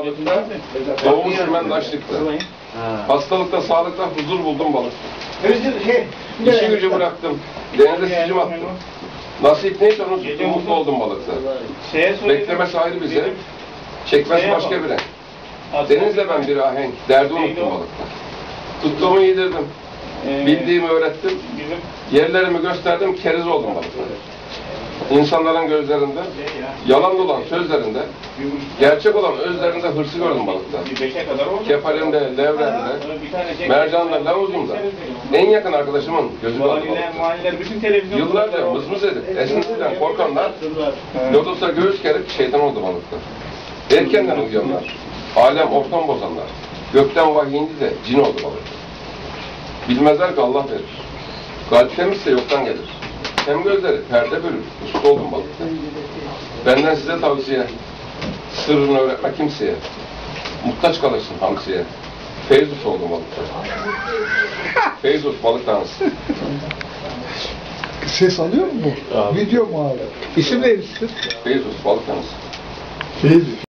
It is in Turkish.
Balıkta doğum sürmendaşlıkta. Hastalıkta, sağlıkta huzur buldum balık. Özür şey. İşi gücü bıraktım. Denize sicim attım. Nasip neyse onu tuttum, mutlu oldum balıkta. Beklemesi ayrı bize. Çekmesi başka biri. Denizle ben bir ahenk. Derdi unuttum balıkta. Tuttuğumu yedirdim. Ee, Bildiğimi öğrettim. Yerlerimi gösterdim, keriz oldum balıkta. İnsanların gözlerinde, yalan dolan sözlerinde, gerçek olan özlerinde hırsı gördüm balıkta. Bir tane çek- mercanda, lavuzumda. En yakın arkadaşımın gözü Valiler, balıkta. Yıllarca mızmız edip esintiden korkanlar Lodos'a göğüs gerip şeytan oldu balıkta. Erkenden uyuyanlar, alem ortam bozanlar, gökten vahiy indi de cin oldu balıkta. Bilmezler ki Allah verir. Kalp temizse yoktan gelir. Hem gözleri perde bölür, usta oldum balıkta. Benden size tavsiye, sırrını öğretme kimseye. Muhtaç kalırsın hamsiye. Feyzus oldum balıkta. Feyzus balık tanrısı. Ses alıyor mu bu? Video mu abi? İsim neydi? Feyzus balık tanrısı. Feyzi.